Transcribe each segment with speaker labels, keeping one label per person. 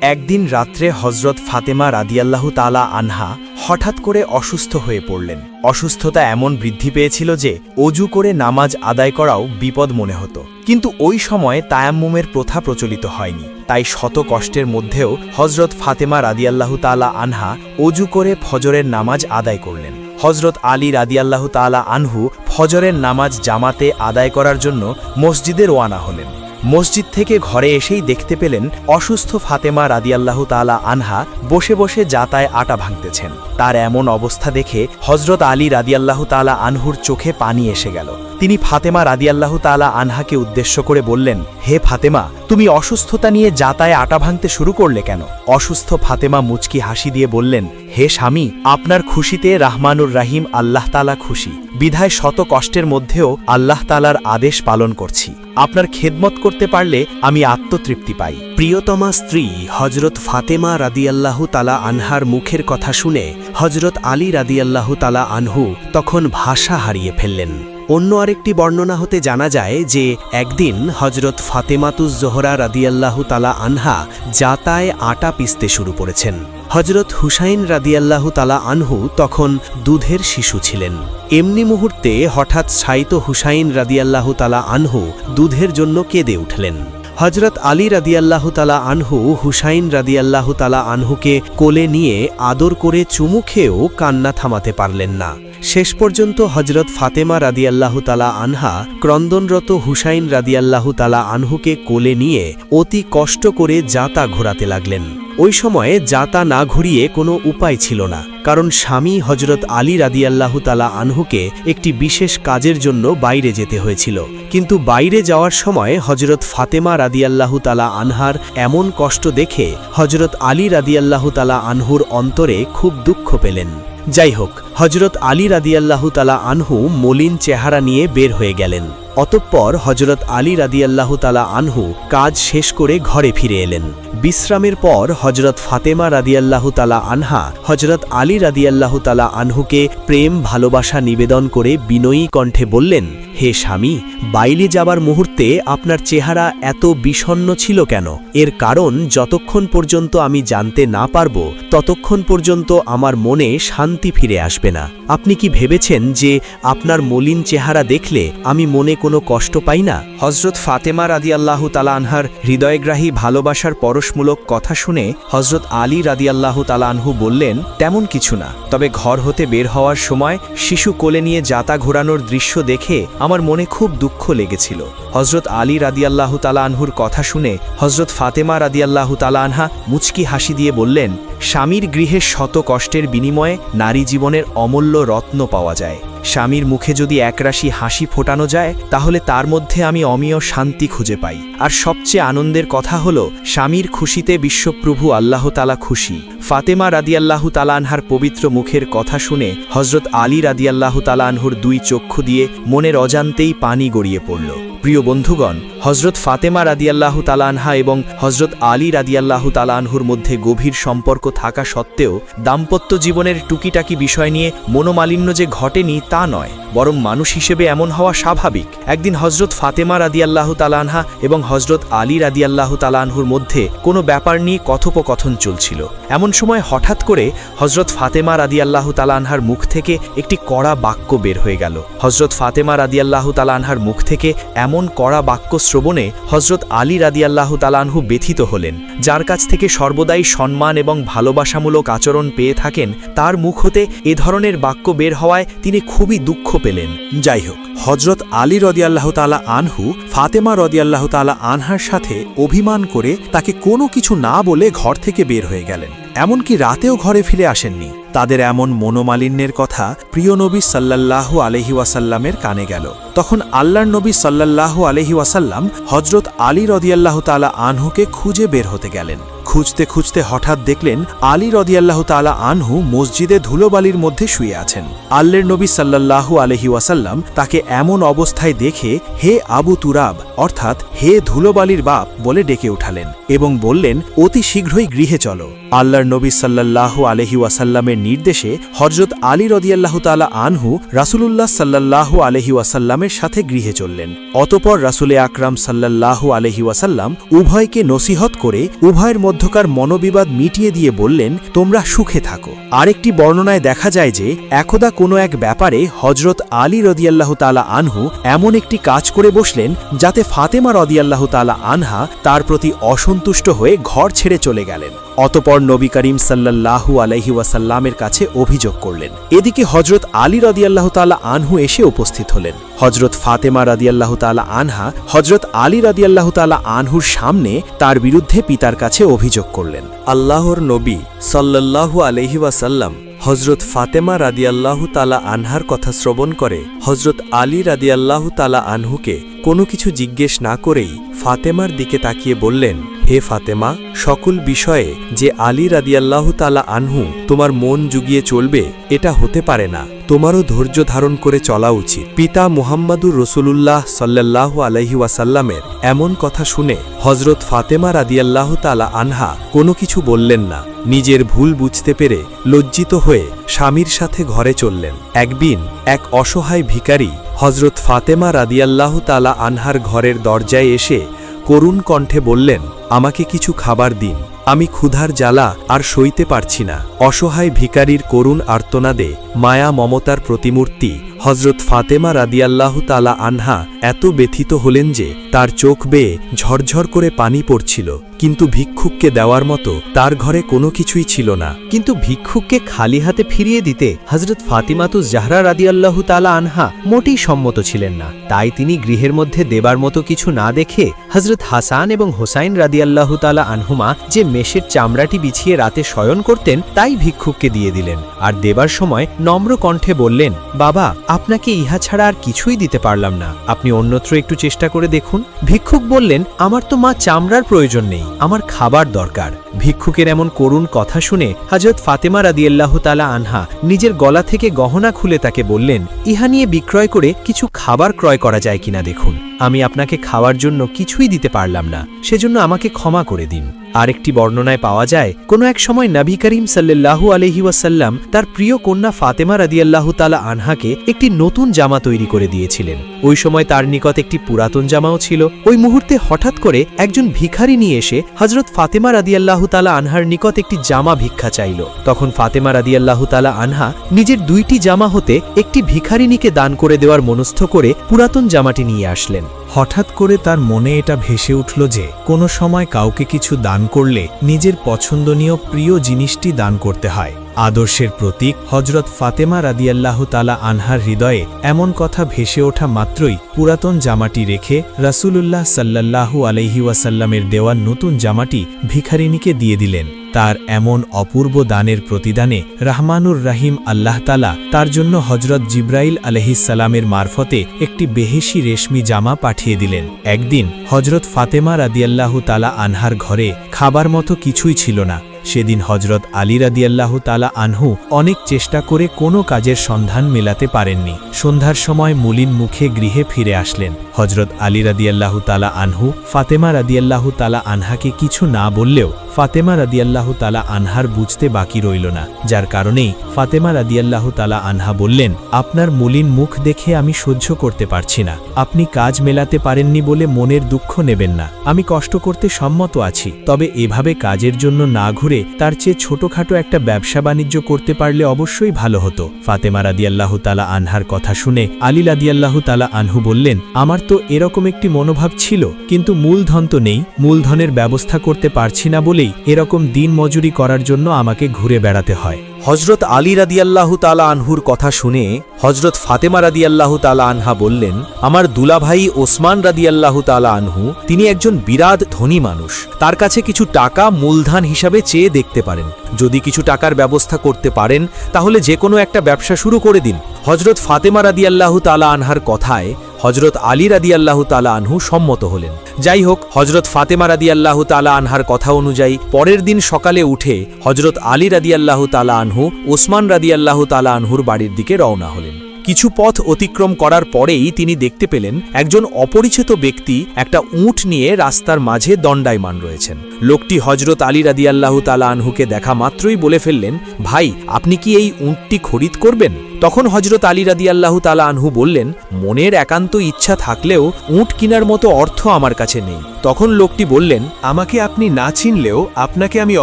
Speaker 1: একদিন রাত্রে হজরত ফাতেমা রাদিয়াল্লাহু তালা আনহা হঠাৎ করে অসুস্থ হয়ে পড়লেন। অসুস্থতা এমন বৃদ্ধি পেয়েছিল যে অজু করে নামাজ আদায় করাও বিপদ মনে হতো। কিন্তু ওই সময়ে তায়াম্মুমের প্রথা প্রচলিত হয়নি। তাই শত কষ্টের মধ্যেও হজরত ফাতেমা রাদিয়াল্লাহু তালা আনহা অজু করে ফজরের নামাজ আদায় করলেন। হজরত আলী রাদিয়াল্লাহু তালা আনহু ফজরের নামাজ জামাতে আদায় করার জন্য মসজিদে রোয়ানা হলেন। মসজিদ থেকে ঘরে এসেই দেখতে পেলেন অসুস্থ ফাতেমা রাদিয়াল্লাহু তালা আনহা বসে বসে জাতায় আটা ভাঙতেছেন। তার এমন অবস্থা দেখে হজরত আলী রাদিয়াল্লাহু তালা আনহুর চোখে পানি এসে গেল। তিনি ফাতেমা রাদিয়াল্লাহু তালা আনহাকে উদ্দেশ্য করে বললেন, হে ফাতেমা, তুমি অসুস্থতা নিয়ে জাতায় আটা ভাঙতে শুরু করলে কেন? অসুস্থ ফাতেমা মুচকি হাসি দিয়ে বললেন, হে স্বামী, আপনার খুশিতে রাহমানুর রাহিম আল্লাহ তালা খুশি। বিধায় শত কষ্টের মধ্যেও আল্লাহ তালার আদেশ পালন করছি। আপনার খেদমত করতে পারলে আমি আত্মতৃপ্তি পাই।
Speaker 2: প্রিয়তমা স্ত্রী হজরত ফাতেমা রাদিয়াল্লাহু তালা আনহার মুখের কথা শুনে হজরত আলী রাদিয়াল্লাহু তালা আনহু তখন ভাষা হারিয়ে ফেললেন। অন্য আরেকটি বর্ণনা হতে জানা যায় যে, একদিন হজরত ফাতেমাতুজ জোহরা রাদিয়াল্লাহু তালা আনহা জাতায় আটা পিসতে শুরু করেছেন। হজরত হুসাইন রাদিয়াল্লাহু তালা আনহু তখন দুধের শিশু ছিলেন। এমনি মুহূর্তে হঠাৎ ছাইত হুসাইন রাদিয়াল্লাহু তালা আনহু দুধের জন্য কেঁদে উঠলেন। হজরত আলী রাদিয়াল্লাহু তালা আনহু হুসাইন রাদিয়াল্লাহু তালা আনহুকে কোলে নিয়ে আদর করে চুমু খেয়েও কান্না থামাতে পারলেন না। শেষ পর্যন্ত হজরত ফাতেমা রাদিয়াল্লাহু তালা আনহা ক্রন্দনরত হুসাইন রাদিয়াল্লাহু তালা আনহুকে কোলে নিয়ে অতি কষ্ট করে জাতা ঘোরাতে লাগলেন। ওই সময়ে জাতা না ঘুরিয়ে কোনো উপায় ছিল না, কারণ স্বামী হজরত আলী রাদিয়াল্লাহু তালা আনহুকে একটি বিশেষ কাজের জন্য বাইরে যেতে হয়েছিল। কিন্তু বাইরে যাওয়ার সময় হজরত ফাতেমা রাদিয়াল্লাহু তালা আনহার এমন কষ্ট দেখে হজরত আলী রাদিয়াল্লাহু তালা আনহুর অন্তরে খুব দুঃখ পেলেন। যাই হোক হজরত আলী রাদিয়াল্লাহু তালা আনহু মলিন চেহারা নিয়ে বের হয়ে গেলেন। অতঃপর হজরত আলী রাদিয়াল্লাহ তালা আনহু কাজ শেষ করে ঘরে ফিরে এলেন। বিশ্রামের পর হজরত ফাতেমা রাদিয়াল্লাহ তালা আনহা হজরত আলী রাদিয়াল্লাহ তালা আনহুকে প্রেম, ভালোবাসা নিবেদন করে বিনয়ী কণ্ঠে বললেন হে স্বামী বাইরে যাবার মুহূর্তে আপনার চেহারা এত বিষণ্ন ছিল কেন? এর কারণ যতক্ষণ পর্যন্ত আমি জানতে না পারব, ততক্ষণ পর্যন্ত আমার মনে শান্তি ফিরে আসবে না। আপনি কি ভেবেছেন যে আপনার মলিন চেহারা দেখলে আমি মনে কোনো কষ্ট পাই না?
Speaker 1: হজরত ফাতেমা রাদিয়াল্লাহু তালা আনহার হৃদয়গ্রাহী ভালোবাসার পরশমূলক কথা শুনে হজরত আলী রাদিয়াল্লাহু তালা আনহু বললেন, তেমন কিছু না। তবে ঘর হতে বের হওয়ার সময় শিশু কোলে নিয়ে যাতা ঘোরানোর দৃশ্য দেখে আমার মনে খুব দুঃখ লেগেছিল। হজরত আলী রাদিয়াল্লাহু তালা আনহুর কথা শুনে হজরত ফাতেমা রাদিয়াল্লাহু তালা আনহা মুচকি হাসি দিয়ে বললেন, স্বামীর গৃহে শত কষ্টের বিনিময়ে নারী জীবনের অমূল্য রত্ন পাওয়া যায়। স্বামীর মুখে যদি একরাশি হাসি ফোটানো যায়, তাহলে তার মধ্যে আমি অমীয় শান্তি খুঁজে পাই। আর সবচেয়ে আনন্দের কথা হল, স্বামীর খুশিতে বিশ্বপ্রভু আল্লাহতালা খুশি। ফাতেমা রাদিয়াল্লাহু তালানহার পবিত্র মুখের কথা শুনে হজরত আলী রাদিয়াল্লাহু তালানহুর দুই চক্ষু দিয়ে মনের অজান্তেই পানি গড়িয়ে পড়ল। প্রিয় বন্ধুগণ হজরত ফাতেমা রাদিয়াল্লাহু তালানহা এবং হজরত আলী রাদিয়াল্লাহু তালানহুর মধ্যে গভীর সম্পর্ক থাকা সত্ত্বেও দাম্পত্য জীবনের টুকিটাকি বিষয় নিয়ে মনোমালিন্য যে ঘটেনি তা নয়, বরং মানুষ হিসেবে এমন হওয়া স্বাভাবিক। একদিন হজরত ফাতেমা রাদিয়াল্লাহু তালানহা এবং হজরত আলী রাদিয়াল্লাহু তালানহুর মধ্যে কোনো ব্যাপার নিয়ে কথোপকথন চলছিল। এমন সময় হঠাৎ করে হজরত ফাতেমা রাদিয়াল্লাহু তালানহার মুখ থেকে একটি কড়া বাক্য বের হয়ে গেল। হজরত ফাতেমা রাদিয়াল্লাহু তালানহার মুখ থেকে এমন কড়া বাক্য শ্রবণে হজরত আলী রাদিয়াল্লাহু তালানহু ব্যথিত হলেন। যার কাছ থেকে সর্বদাই সম্মান এবং ভালোবাসামূলক আচরণ পেয়ে থাকেন, তার মুখ হতে এ ধরনের বাক্য বের হওয়ায় তিনি খুবই দুঃখ পেলেন।
Speaker 3: যাই হোক হজরত আলী রদিয়াল্লাহ তালা আনহু, ফাতেমা রদিয়াল্লাহ তালা আনহার সাথে অভিমান করে তাকে কোনো কিছু না বলে ঘর থেকে বের হয়ে গেলেন। এমনকি রাতেও ঘরে ফিরে আসেননি। তাদের এমন মনোমালিন্যের কথা প্রিয় নবী সাল্লাল্লাহু আলহি ওয়াসাল্লামের কানে গেল। তখন আল্লাহর নবী সাল্লাল্লাহু আলহি ওয়াসাল্লাম হজরত আলী রদিয়াল্লাহ তালা আনহুকে খুঁজে বের হতে গেলেন। খুঁজতে খুঁজতে হঠাৎ দেখলেন আলী রদিয়াল্লাহ তালা আনহু মসজিদে ধুলোবালির মধ্যে শুয়ে আছেন। আল্লের নবী সাল্লাল্লাহু আলহি ওয়াসাল্লাম তাকে এমন অবস্থায় দেখে হে আবু তুরাব, অর্থাৎ হে ধুলোবালির বাপ বলে ডেকে উঠালেন এবং বললেন, অতি শীঘ্রই গৃহে চলো। আল্লাহর নবী সাল্লাল্লাহু আলহি ওয়াসাল্লামের নির্দেশে হজরত আলী রদিয়াল্লাহ তালা আনহু রাসুলুল্লাহ সাল্লাল্লাহু আলহি ওয়াসাল্লামের সাথে গৃহে চললেন। অতপর রাসুলে আকরাম সাল্লাল্লাহু আলহি ওয়াসাল্লাম উভয়কে নসিহত করে উভয়ের মধ্যকার মনোবিবাদ মিটিয়ে দিয়ে বললেন, তোমরা সুখে থাকো। আরেকটি বর্ণনায় দেখা যায় যে, একদা কোনো এক ব্যাপারে হজরত আলী রদিয়াল্লাহ তালা আনহু এমন একটি কাজ করে বসলেন যাতে ফাতেমা রদিয়াল্লাহ তালা আনহা তার প্রতি অসন্তুষ্ট হয়ে ঘর ছেড়ে চলে গেলেন। অতপর নবী করিম সাল্লাল্লাহু আলহি ওয়াসাল্লামের কাছে অভিযোগ করলেন। এদিকে হজরত আলী রদিয়াল্লাহ তালা আনহু এসে উপস্থিত হলেন। হজরত ফাতেমা রাদিয়াল্লাহ তালা আনহা হজরত আলী রাদিয়াল্লাহ তালা আনহুর সামনে তার বিরুদ্ধে পিতার কাছে অভিযোগ করলেন।
Speaker 1: আল্লাহর নবী সাল্লাল্লাহু আলহি ওয়াসাল্লাম হজরত ফাতেমা রাদিয়াল্লাহু তালা আনহার কথা শ্রবণ করে হজরত আলী রাদিয়াল্লাহু তালা আনহুকে কোনো কিছু জিজ্ঞেস না করেই ফাতেমার দিকে তাকিয়ে বললেন, হে ফাতেমা, সকল বিষয়ে যে আলী রাদিয়াল্লাহু তালা আনহু তোমার মন জুগিয়ে চলবে, এটা হতে পারে না। তোমারও ধৈর্য ধারণ করে চলা উচিত। পিতা মুহাম্মাদুর রসুলুল্লাহ সাল্লাল্লাহু আলহি ওয়াসাল্লামের এমন কথা শুনে হজরত ফাতেমা রাদিয়াল্লাহ তালা আনহা কোনো কিছু বললেন না। নিজের ভুল বুঝতে পেরে লজ্জিত হয়ে স্বামীর সাথে ঘরে চললেন। একদিন এক অসহায় ভিখারি হজরত ফাতেমা রাদিয়াল্লাহ তালা আনহার ঘরের দরজায় এসে করুণ কণ্ঠে বললেন, আমাকে কিছু খাবার দিন। আমি ক্ষুধার জ্বালা আর সইতে পারছি না। অসহায় ভিকারির করুণ আর্তনাদে মায়া মমতার প্রতিমূর্তি হজরত ফাতেমা রাদিয়াল্লাহু তালা আনহা এত ব্যথিত হলেন যে তার চোখ বেয়ে ঝরঝর করে পানি পড়ছিল। কিন্তু ভিক্ষুককে দেওয়ার মতো তার ঘরে কোনো কিছুই ছিল না।
Speaker 2: কিন্তু ভিক্ষুককে খালি হাতে ফিরিয়ে দিতে হজরত ফাতিমাতু জাহরা রাদিয়াল্লাহু তালা আনহা মোটেই সম্মত ছিলেন না। তাই তিনি গৃহের মধ্যে দেবার মতো কিছু না দেখে হজরত হাসান এবং হোসাইন রাদিয়াল্লাহু তালা আনহুমা যে মেষের চামড়াটি বিছিয়ে রাতে শয়ন করতেন, তাই ভিক্ষুককে দিয়ে দিলেন। আর দেবার সময় নম্র কণ্ঠে বললেন, বাবা আপনাকে ইহা ছাড়া আর কিছুই দিতে পারলাম না। আপনি অন্যত্র একটু চেষ্টা করে দেখুন। ভিক্ষুক বললেন, আমার তো মা চামড়ার প্রয়োজন নেই, আমার খাবার দরকার। ভিক্ষুকের এমন করুণ কথা শুনে হজরত ফাতেমা রাদিয়াল্লাহ তালা আনহা নিজের গলা থেকে গহনা খুলে তাকে বললেন, ইহা নিয়ে বিক্রয় করে কিছু খাবার ক্রয় করা যায় কিনা দেখুন। আমি আপনাকে খাওয়ার জন্য কিছুই দিতে পারলাম না, সেজন্য আমাকে ক্ষমা করে দিন। আরেকটি বর্ণনায় পাওয়া যায়, কোনো এক সময় নবী করিম সাল্লাল্লাহু আলহি ওয়াসাল্লাম তার প্রিয় কন্যা ফাতেমা রাদিয়াল্লাহু তালা আনহাকে একটি নতুন জামা তৈরি করে দিয়েছিলেন। ওই সময় তার নিকট একটি পুরাতন জামাও ছিল। ওই মুহূর্তে হঠাৎ করে একজন ভিখারি নিয়ে এসে হজরত ফাতেমা রাদিয়াল্লাহু তালা আনহার নিকট একটি জামা ভিক্ষা চাইল। তখন ফাতেমা রাদিয়াল্লাহু তালা আনহা নিজের দুইটি জামা হতে একটি ভিখারিনীকে দান করে দেওয়ার মনস্থ করে পুরাতন জামাটি নিয়ে আসলেন।
Speaker 3: হঠাৎ করে তার মনে এটা ভেসে উঠল যে, কোনো সময় কাউকে কিছু দান করলে নিজের পছন্দনীয় প্রিয় জিনিসটি দান করতে হয়। আদর্শের প্রতীক হজরত ফাতেমা রাদিয়াল্লাহ তালা আনহার হৃদয়ে এমন কথা ভেসে ওঠা মাত্রই পুরাতন জামাটি রেখে রাসূলুল্লাহ সাল্লাল্লাহু আলহি ওয়াসাল্লামের দেওয়া নতুন জামাটি ভিখারিনীকে দিয়ে দিলেন। তার এমন অপূর্ব দানের প্রতিদানে রাহমানুর রাহিম আল্লাহ তালা তার জন্য হজরত জিব্রাইল আলহিসাল্লামের মারফতে একটি বেহেশি রেশমি জামা পাঠিয়ে দিলেন। একদিন হজরত ফাতেমা রাদিয়াল্লাহ তালা আনহার ঘরে খাবার মতো কিছুই ছিল না। সেদিন হজরত আলী রাদিয়াল্লাহ তালা আনহু অনেক চেষ্টা করে কোনো কাজের সন্ধান মেলাতে পারেননি। সন্ধ্যার সময় মুলিন মুখে গৃহে ফিরে আসলেন। হজরত আলী রাদিয়াল্লাহ তালা আনহু ফাতেমা রাদিয়াল্লাহ তালা আনহাকে কিছু না বললেও ফাতেমা রাদিয়াল্লাহ তালা আনহার বুঝতে বাকি রইল না। যার কারণেই ফাতেমা রাদিয়াল্লাহ তালা আনহা বললেন, আপনার মুলিন মুখ দেখে আমি সহ্য করতে পারছি না। আপনি কাজ মেলাতে পারেননি বলে মনের দুঃখ নেবেন না। আমি কষ্ট করতে সম্মত আছি। তবে এভাবে কাজের জন্য না ঘুরে তার চেয়ে ছোটখাটো একটা ব্যবসা বাণিজ্য করতে পারলে অবশ্যই ভালো হতো। ফাতেমা রাদিয়াল্লাহ তালা আনহার কথা শুনে আলী রাদিয়াল্লাহ তালা আনহু বললেন, আমার তো এরকম একটি মনোভাব ছিল, কিন্তু মূলধন তো নেই। মূলধনের ব্যবস্থা করতে পারছি না বলেই এরকম দিন মজুরি করার জন্য আমাকে ঘুরে বেড়াতে হয়।
Speaker 1: হজরত আলী রাদিয়াল্লাহু তালা আনহুর কথা শুনে হজরত ফাতেমা রাদিয়াল্লাহু তালা আনহা বললেন, আমার দুলাভাই ওসমান রাদিয়াল্লাহু তালা আনহু, তিনি একজন বিরাট ধনী মানুষ। তার কাছে কিছু টাকা মূলধান হিসাবে চেয়ে দেখতে পারেন। যদি কিছু টাকার ব্যবস্থা করতে পারেন, তাহলে যে কোনো একটা ব্যবসা শুরু করে দিন। হজরত ফাতেমা রাদিয়াল্লাহু তালা আনহার কথায় হজরত আলী রাদিয়াল্লাহু তালা আনহু সম্মত হলেন। যাই হোক হজরত ফাতেমা রাদিয়াল্লাহু তালা আনহার কথা অনুযায়ী পরের দিন সকালে উঠে হজরত আলী রাদিয়াল্লাহু তালা আনহু ওসমান রাদিয়াল্লাহু তালা আনহুর বাড়ির দিকে রওনা হলেন।
Speaker 3: কিছু পথ অতিক্রম করার পরেই তিনি দেখতে পেলেন একজন অপরিচিত ব্যক্তি একটা উঁট নিয়ে রাস্তার মাঝে দণ্ডায়মান রয়েছেন। লোকটি হজরত আলী রাদিয়াল্লাহু তালা আনহুকে দেখা মাত্রই বলে ফেললেন, ভাই, আপনি কি এই উঁটটি খরিদ করবেন? তখন হজরত আলী রাদিয়াল্লাহু তালা আনহু বললেন, মনের একান্ত ইচ্ছা থাকলেও উঁট কেনার মতো অর্থ আমার কাছে নেই। তখন লোকটি বললেন,
Speaker 2: আমাকে আপনি না চিনলেও আপনাকে আমি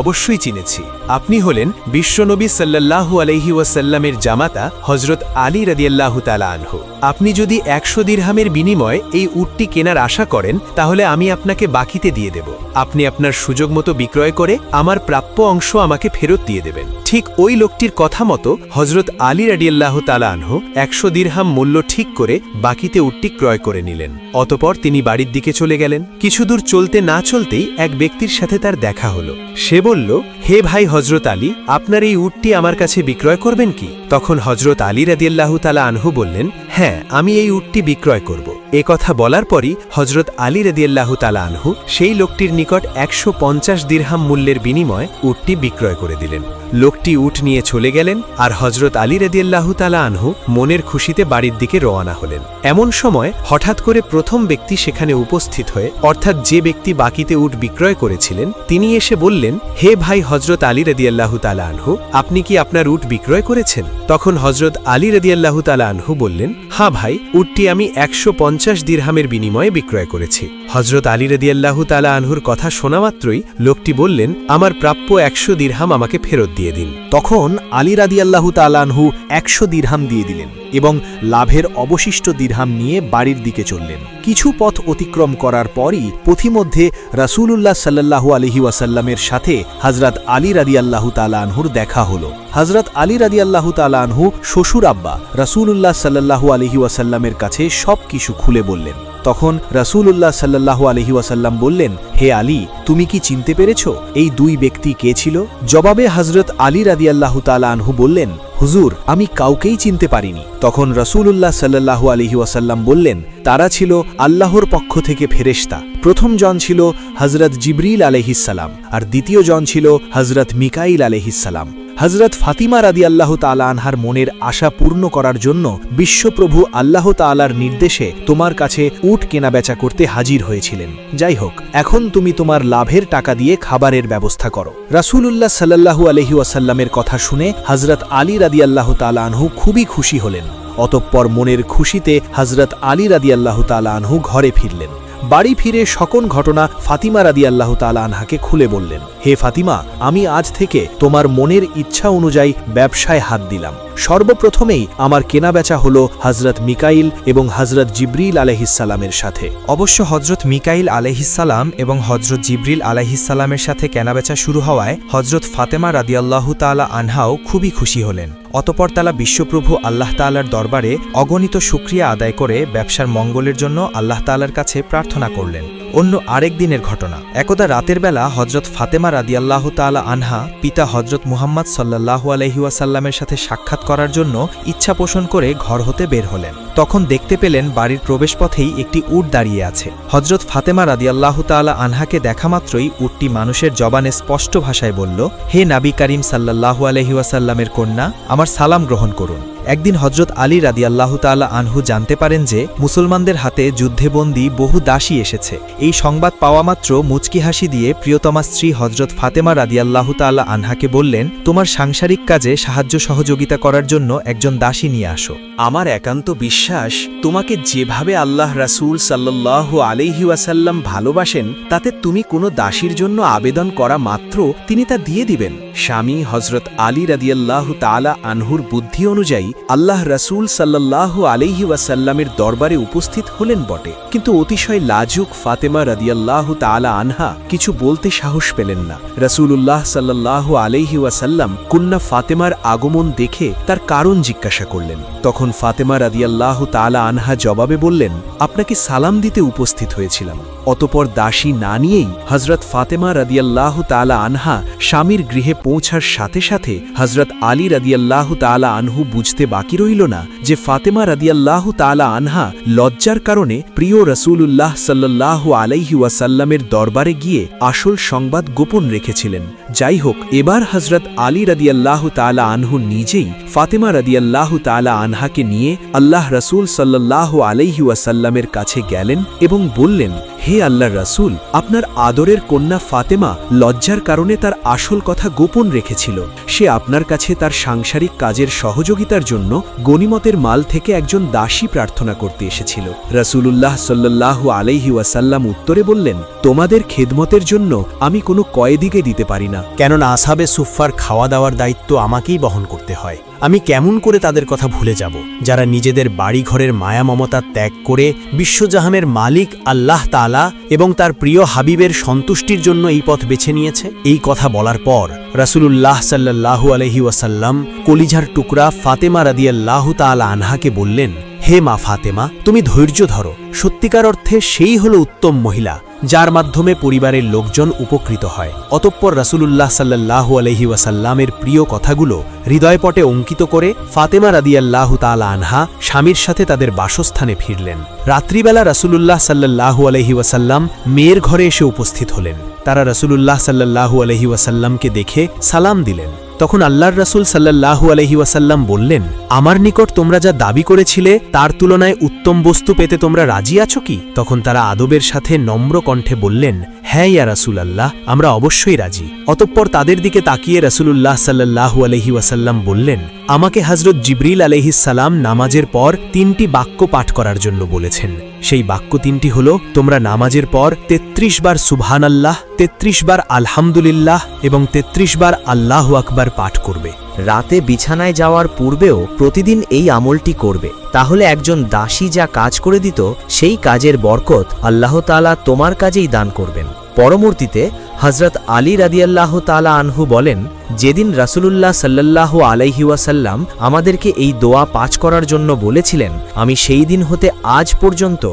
Speaker 2: অবশ্যই চিনেছি। আপনি হলেন বিশ্বনবী সাল্লাল্লাহু আলহি ওয়াসাল্লামের জামাতা হজরত আলী রাদিয়াল্লাহু তালা আনহু। আপনি যদি একশো দিরহামের বিনিময়ে এই উটটি কেনার আশা করেন, তাহলে আমি আপনাকে বাকিতে দিয়ে দেব। আপনি আপনার সুযোগ মতো বিক্রয় করে আমার প্রাপ্য অংশ আমাকে ফেরত দিয়ে দেবেন। ঠিক ওই লোকটির কথা মতো হজরত আলী রাডিয়াল্লাহ তালা আনহু একশো দিরহাম মূল্য ঠিক করে বাকিতে উটটি ক্রয় করে নিলেন। অতপর তিনি বাড়ির দিকে চলে গেলেন। কিছু দূর চলতে না চলতেই এক ব্যক্তির সাথে তার দেখা হলো। সে বলল, হে ভাই হজরত আলী, আপনার এই উটটি আমার কাছে বিক্রয় করবেন কি? তখন হজরত আলী রাদিয়াল্লাহু তালা আনহু বললেন হ্যাঁ আমি এই উটটি বিক্রয় করব। এ কথা বলার পরই হজরত আলী রাদিয়াল্লাহু তালা আনহু সেই লোকটির নিকট একশো পঞ্চাশ দিরহাম মূল্যের বিনিময় উটটি বিক্রয় করে দিলেন। লোকটি উট নিয়ে চলে গেলেন আর হজরত আলী রেদিয়াল্লাহু তালা আনহু মনের খুশিতে বাড়ির দিকে রওনা হলেন। এমন সময় হঠাৎ করে প্রথম ব্যক্তি সেখানে উপস্থিত হয়ে, অর্থাৎ যে ব্যক্তি বাকিতে উট বিক্রয় করেছিলেন, তিনি এসে বললেন, হে ভাই হজরত আলী রেদিয়াল্লাহু তালা আনহু, আপনি কি আপনার উট বিক্রয় করেছেন? তখন হজরত আলী রেদিয়াল্লাহু তালা আনহু বললেন হ্যাঁ ভাই, উটটি আমি একশো পঞ্চাশ দিরহামের বিনিময়ে বিক্রয় করেছি। হজরত আলী রেদিয়াল্লাহু তালা আনহুর কথা শোনা মাত্রই লোকটি বললেন, আমার প্রাপ্য একশো দিরহাম আমাকে ফেরত দিয়ে দিন।
Speaker 1: তখন আলী রাদিয়াল্লাহু তালানহু একশো দিরহাম দিয়ে দিলেন এবং লাভের অবশিষ্ট দিরহাম নিয়ে বাড়ির দিকে চললেন। কিছু পথ অতিক্রম করার পরই পথিমধ্যে রাসূলুল্লাহ সাল্লাল্লাহু আলহি ওয়াসাল্লামের সাথে হজরত আলী রাদিয়াল্লাহু তালানহুর দেখা হলো। হজরত আলী রাদিয়াল্লাহু তালানহু শ্বশুর আব্বা রাসূলুল্লাহ সাল্লাল্লাহু আলহি ওয়াসাল্লামের কাছে সব কিছু খুলে বললেন। তখন রাসূলুল্লাহ সাল্লাল্লাহু আলহি ওয়াসাল্লাম বললেন, হে আলী, তুমি কি চিনতে পেরেছ? এই দুই ব্যক্তি কে ছিল? জবাবে হজরত আলী রাদিয়াল্লাহু তালা আনহু বললেন, হুজুর, আমি কাউকেই চিনতে পারিনি। তখন রসুলুল্লাহ সাল্লাহু আলহি ওয়াসাল্লাম বললেন, তারা ছিল আল্লাহর পক্ষ থেকে ফেরেশতা। প্রথম জন ছিল হজরত জিবরিল আলহিসাল্লাম আর দ্বিতীয় জন ছিল হজরত মিকাইল আলহিসাল্লাম হজরত ফাতিমা রাদি আল্লাহ তালা আনহার মনের আশা পূর্ণ করার জন্য বিশ্বপ্রভু আল্লাহ তালার নির্দেশে তোমার কাছে উট কেনাবেচা করতে হাজির হয়েছিলেন। যাই হোক এখন তুমি তোমার লাভের টাকা দিয়ে খাবারের ব্যবস্থা করো। রাসূলুল্লাহ সাল্লাহু আলহি ওয়াসাল্লামের কথা শুনে হজরত আলী রাদি আল্লাহ তালা আনহু খুবই খুশি হলেন। অতঃপর মনের খুশিতে হজরত আলী রাদি আল্লাহ তালা আনহু ঘরে ফিরলেন। বাড়ি ফিরে সকল ঘটনা ফাতিমা রাদি আল্লাহ তালা আনহাকে খুলে বললেন, হে ফাতিমা, আমি আজ থেকে তোমার মনের ইচ্ছা অনুযায়ী ব্যবসায় হাত দিলাম। সর্বপ্রথমেই আমার কেনাবেচা হল হজরত মিকাইল এবং হজরত জিব্রিল আলহিসাল্লামের সাথে।
Speaker 4: অবশ্য হজরত মিকাইল আলহিসাল্লাম এবং হজরত জিব্রিল আলহিসাল্লামের সাথে কেনাবেচা শুরু হওয়ায় হজরত ফাতেমা রাদিয়াল্লাহু তালা আনহাও খুবই খুশি হলেন। অতপর তালা বিশ্বপ্রভু আল্লাহ তালার দরবারে অগণিত সুক্রিয়া আদায় করে ব্যবসার মঙ্গলের জন্য আল্লাহ তালার কাছে প্রার্থনা করলেন। অন্য আরেক দিনের ঘটনা। একদা রাতের বেলা হজরত ফাতেমা রাদিয়াল্লাহ তালা আনহা, পিতা হজরত মুহাম্মদ সাল্লাহ আলহিউসাল্লামের সাথে সাক্ষাৎ করার জন্য ইচ্ছা পোষণ করে ঘর হতে বের হলেন। তখন দেখতে পেলেন বাড়ির প্রবেশপথেই একটি উট দাঁড়িয়ে আছে। হজরত ফাতেমা রাদিয়াল্লাহ তালা আনহাকে দেখা মাত্রই উটটি মানুষের জবানে স্পষ্ট ভাষায় বলল, হে নাবি করিম সাল্লাহু আলহিউসাল্লামের কন্যা, আমার সালাম গ্রহণ করুন। একদিন হজরত আলী রাদিয়াল্লাহু তালা আনহু জানতে পারেন যে মুসলমানদের হাতে যুদ্ধেবন্দী বহু দাসী এসেছে। এই সংবাদ পাওয়া মাত্র মুচকি হাসি দিয়ে প্রিয়তমা স্ত্রী হজরত ফাতেমা রাদিয়াল্লাহু তালা আনহাকে বললেন, তোমার সাংসারিক কাজে সাহায্য সহযোগিতা করার জন্য একজন দাসী নিয়ে আসো।
Speaker 2: আমার একান্ত বিশ্বাস, তোমাকে যেভাবে আল্লাহ রাসূল সাল্লাহ আলহি ওয়াসাল্লাম ভালোবাসেন, তাতে তুমি কোনো দাসীর জন্য আবেদন করা মাত্র তিনি তা দিয়ে দিবেন। স্বামী হজরত আলী রাদিয়াল্লাহ তালা আনহুর বুদ্ধি অনুযায়ী আল্লাহ রাসূল সাল্লাহ আলহি ওয়াসাল্লামের দরবারে উপস্থিত হলেন বটে। কিন্তু অতিশয় লাজুক ফাতেমা রাদিয়াল্লাহ তালা আনহা কিছু বলতে সাহস পেলেন না। রসুল্লাহ সাল্লাহ আলহি ওয়াসাল্লাম কন্যা ফাতেমার আগমন দেখে তার কারণ জিজ্ঞাসা করলেন। তখন ফাতেমা রাদিয়াল্লাহ তালা আনহা জবাবে বললেন, আপনাকে সালাম দিতে উপস্থিত হয়েছিলাম। অতপর দাসী না নিয়েই হজরত ফাতেমা রাদিয়াল্লাহ তালা আনহা স্বামীর গৃহে পৌঁছার সাথে সাথে হজরত আলী রাদিয়াল্লাহ তালা আনহু বুঝতে
Speaker 3: বলতে বাকি রইল না যে ফাতেমা রাদিয়াল্লাহু তাআলা আনহা লজ্জার কারণে প্রিয় রসূলুল্লাহ সাল্লাল্লাহু আলাইহি ওয়াসাল্লামের দরবারে গিয়ে আসল সংবাদ গোপন রেখেছিলেন। যাই হোক এবার হজরত আলী রাদিয়াল্লাহু তাআলা আনহু নিজেই ফাতেমা রাদিয়াল্লাহু তাআলা আনহাকে নিয়ে আল্লাহ রসুল সাল্লাল্লাহু আলাইহি ওয়াসাল্লামের কাছে গেলেন এবং বললেন, হে আল্লাহ রসূল, আপনার আদরের কন্যা ফাতেমা লজ্জার কারণে তার আসল কথা গোপন রেখেছিল। সে আপনার কাছে তার সাংসারিক কাজের সহযোগিতার জন্য গণিমতের মাল থেকে একজন দাসী প্রার্থনা করতে এসেছিল। রসুলুল্লাহ সাল্লাল্লাহু আলাইহি ওয়াসাল্লাম উত্তরে বললেন, তোমাদের খেদমতের জন্য আমি কোনো কয়েদিকে দিতে পারি না।
Speaker 2: কেননা আসাবে সুফার খাওয়া দাওয়ার দায়িত্ব আমাকেই বহন করতে হয়। আমি কেমন করে তাদের কথা ভুলে যাব, যারা নিজেদের বাড়িঘরের মায়া মমতা ত্যাগ করে বিশ্বজাহানের মালিক আল্লাহ তালা এবং তার প্রিয় হাবিবের সন্তুষ্টির জন্য এই পথ বেছে নিয়েছে? এই কথা বলার পর রাসুলুল্লাহ সাল্লাল্লাহু আলহি ওয়াসাল্লাম কলিঝার টুকরা ফাতেমা রাদিয়াল্লাহু তালা আনহাকে বললেন হে মা ফাতেমা, তুমি ধৈর্য ধরো। সত্যিকার অর্থে সেই হল উত্তম মহিলা, যার মাধ্যমে পরিবারের লোকজন উপকৃত হয়। অতঃপর রাসূলুল্লাহ সাল্লাল্লাহু আলহি ওয়াসাল্লামের প্রিয় কথাগুলো হৃদয়পটে অঙ্কিত করে ফাতেমা রাদিয়াল্লাহু তাআলা আনহা স্বামীর সাথে তাদের বাসস্থানে ফিরলেন। রাত্রিবেলা রাসূলুল্লাহ সাল্লাল্লাহু আলহি ওয়াসাল্লাম মেয়ের ঘরে এসে উপস্থিত হলেন। তারা রাসূলুল্লাহ সাল্লাল্লাহু আলহি ওয়াসাল্লামকে দেখে সালাম দিলেন। তখন আল্লাহর রাসুল সাল্লাল্লাহু আলহি ওয়াসাল্লাম বললেন, আমার নিকট তোমরা যা দাবি করেছিলে, তার তুলনায় উত্তম বস্তু পেতে তোমরা রাজি আছো কি? তখন তারা আদবের সাথে নম্র কণ্ঠে বললেন হ্যাঁ ইয়া রাসুল আল্লাহ আমরা অবশ্যই রাজি। অতঃপর তাদের দিকে তাকিয়ে রাসুল্লাহ সাল্লাহু আলহি ওয়াসাল্লাম বললেন আমাকে হজরত জিবরিল সালাম নামাজের পর তিনটি বাক্য পাঠ করার জন্য বলেছেন। সেই বাক্য তিনটি হল, তোমরা নামাজের পর ৩৩ বার সুবহান আল্লাহ ৩৩ বার আলহামদুলিল্লাহ এবং ৩৩ বার আল্লাহ আকবার পাঠ করবে।
Speaker 1: রাতে বিছানায় যাওয়ার পূর্বেও প্রতিদিন এই আমলটি করবে। তাহলে একজন দাসী যা কাজ করে দিত, সেই কাজের বরকত আল্লাহ তাআলা তোমার কাজেই দান করবেন। পরবর্তীতে হজরত আলী রাদিয়াল্লাহ তালা আনহু বলেন, যেদিন রাসুলুল্লাহ সাল্লাল্লাহু আলাইহি ওয়াসাল্লাম আমাদেরকে এই দোয়া পাঠ করার জন্য বলেছিলেন, আমি সেই দিন হতে আজ পর্যন্ত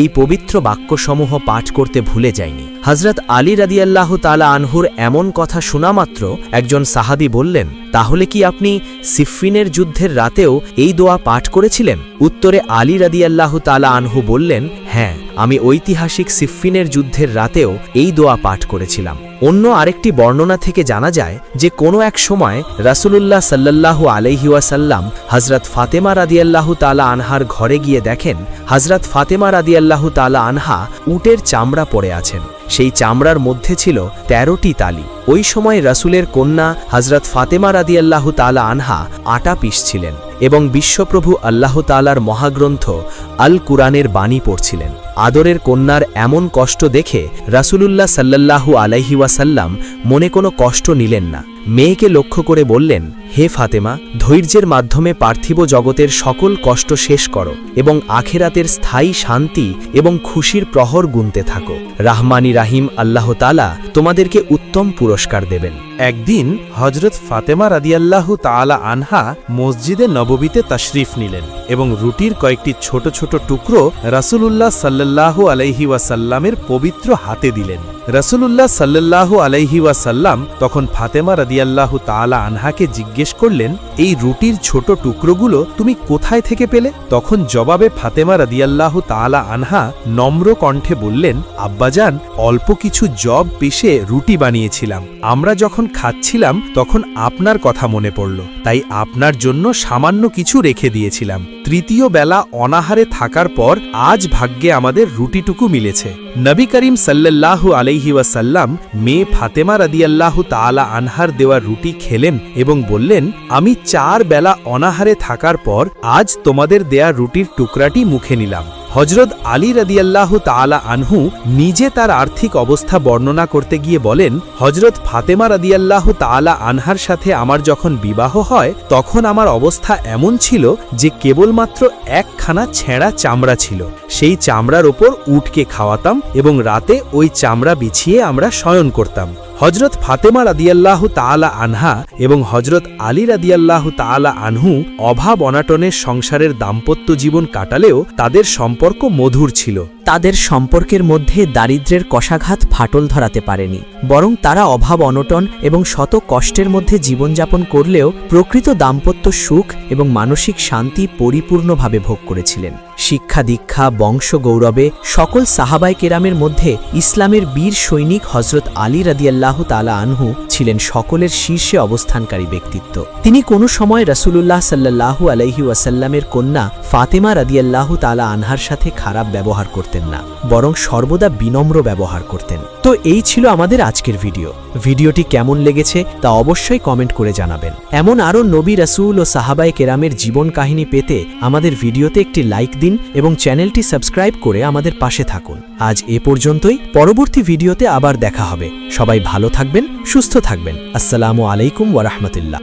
Speaker 1: এই পবিত্র বাক্যসমূহ পাঠ করতে ভুলে যাইনি। হজরত আলী রাদিয়াল্লাহ তালা আনহুর এমন কথা শোনা মাত্র একজন সাহাবি বললেন, তাহলে কি আপনি সিফিনের যুদ্ধের রাতেও এই দোয়া পাঠ করেছিলেন? উত্তরে আলী রাদিয়াল্লাহ তালা আনহু বললেন হ্যাঁ। আমি ঐতিহাসিক সিফিনের যুদ্ধের রাতেও এই দোয়া পাঠ করেছিলাম। অন্য আরেকটি বর্ণনা থেকে জানা যায় যে কোনো এক সময় রাসূলুল্লাহ সাল্লাল্লাহু আলাইহি ওয়াসাল্লাম হজরত ফাতেমা রাদিয়াল্লাহু তালা আনহার ঘরে গিয়ে দেখেন হজরত ফাতেমা রাদিয়াল্লাহু তালা আনহা উটের চামড়া পড়ে আছেন। সেই চামড়ার মধ্যে ছিল তেরোটি তালি। ওই সময় রাসূলের কন্যা হজরত ফাতেমা রাদিয়াল্লাহু তালা আনহা আটা পিসছিলেন এবং বিশ্বপ্রভু আল্লাহ তালার মহাগ্রন্থ আল কুরআনের বাণী পড়ছিলেন। আদরের কন্যার এমন কষ্ট দেখে রাসূলুল্লাহ সাল্লাল্লাহু আলাইহি ওয়াসাল্লাম মনে কোনো কষ্ট নিলেন না। মেয়েকে লক্ষ্য করে বললেন, হে ফাতেমা, ধৈর্যের মাধ্যমে পার্থিব জগতের সকল কষ্ট শেষ করো এবং আখেরাতের স্থায়ী শান্তি এবং খুশির প্রহর গুনতে থাকো। রাহমানি রাহিম আল্লাহতালা তোমাদেরকে উত্তম পুরস্কার দেবেন।
Speaker 3: একদিন হজরত ফাতেমা রাদিয়াল্লাহু তাআলা আনহা মসজিদে নববীতে তাশরিফ নিলেন এবং রুটির কয়েকটি ছোট ছোট টুকরো রাসূলুল্লাহ সাল্লাল্লাহু আলাইহি ওয়াসাল্লামের পবিত্র হাতে দিলেন। রাসূলুল্লাহ সাল্লাল্লাহু আলাইহি ওয়াসাল্লাম তখন ফাতেমা রাদিয়াল্লাহু তাআলা আনহাকে জিজ্ঞেস করলেন, এই রুটির ছোট টুকরোগুলো তুমি কোথায় থেকে পেলে? তখন জবাবে ফাতেমা রাদিয়াল্লাহু তাআলা আনহা নম্র কণ্ঠে বললেন, আব্বাজান, অল্প কিছু জব পিষে রুটি বানিয়েছিলাম। আমরা যখন খাচ্ছিলাম, তখন আপনার কথা মনে পড়ল। তাই আপনার জন্য সামান্য কিছু রেখে দিয়েছিলাম। তৃতীয় বেলা অনাহারে থাকার পর আজ ভাগ্যে আমাদের রুটিটুকু মিলেছে। নবী করিম সাল্লাল্লাহু আলাইহি ওয়াসাল্লাম মেয়ে ফাতেমা রাদিয়াল্লাহু তাআলা আনহার দেওয়া রুটি খেলেন এবং বললেন, আমি চার বেলা অনাহারে থাকার পর আজ তোমাদের দেয়া রুটির টুকরাটি মুখে নিলাম। হজরত আলী রাদিয়াল্লাহ তাআলা আনহু নিজে তার আর্থিক অবস্থা বর্ণনা করতে গিয়ে বলেন হজরত ফাতেমা রাদিয়াল্লাহ তাআলা আনহার সাথে আমার যখন বিবাহ হয়, তখন আমার অবস্থা এমন ছিল যে কেবলমাত্র একখানা ছেঁড়া চামড়া ছিল। সেই চামড়ার ওপর উটকে খাওয়াতাম এবং রাতে ওই চামড়া বিছিয়ে আমরা শয়ন করতাম।
Speaker 2: হজরত ফাতেমা রাদিয়াল্লাহ তাআলা আনহা এবং হজরত আলী রাদিয়াল্লাহ তাআলা আনহু অভাব অনাটনের সংসারের দাম্পত্য জীবন কাটালেও তাদের সম্পর্ক মধুর ছিল।
Speaker 5: তাদের সম্পর্কের মধ্যে দারিদ্র্যের কষাঘাত ফাটল ধরাতে পারেনি। বরং তারা অভাব অনটন এবং শত কষ্টের মধ্যে জীবনযাপন করলেও প্রকৃত দাম্পত্য সুখ এবং মানসিক শান্তি পরিপূর্ণভাবে ভোগ করেছিলেন। শিক্ষা দীক্ষা, বংশ গৌরবে সকল সাহাবাই কেরামের মধ্যে ইসলামের বীর সৈনিক হজরত আলী রাদিয়াল্লাহ তালা আনহু ছিলেন সকলের শীর্ষে অবস্থানকারী ব্যক্তিত্ব। তিনি কোনো সময় রসুলুল্লাহ সাল্লাহু আলাইহি ওয়াসাল্লামের কন্যা ফাতেমা রাদিয়াল্লাহ তালা আনহার সাথে খারাপ ব্যবহার করতেন না, বরং সর্বদা বিনম্র ব্যবহার করতেন। তো এই ছিল আমাদের আজকের ভিডিও। ভিডিওটি কেমন লেগেছে তা অবশ্যই কমেন্ট করে জানাবেন। এমন আরও নবী রাসুল ও সাহাবাই কেরামের জীবন কাহিনী পেতে আমাদের ভিডিওতে একটি লাইক দিন এবং চ্যানেলটি সাবস্ক্রাইব করে আমাদের পাশে থাকুন। আজ এ পর্যন্তই, পরবর্তী ভিডিওতে আবার দেখা হবে। সবাই ভালো থাকবেন, সুস্থ থাকবেন। আসসালামু আলাইকুম ওয়ারহমতুল্লাহ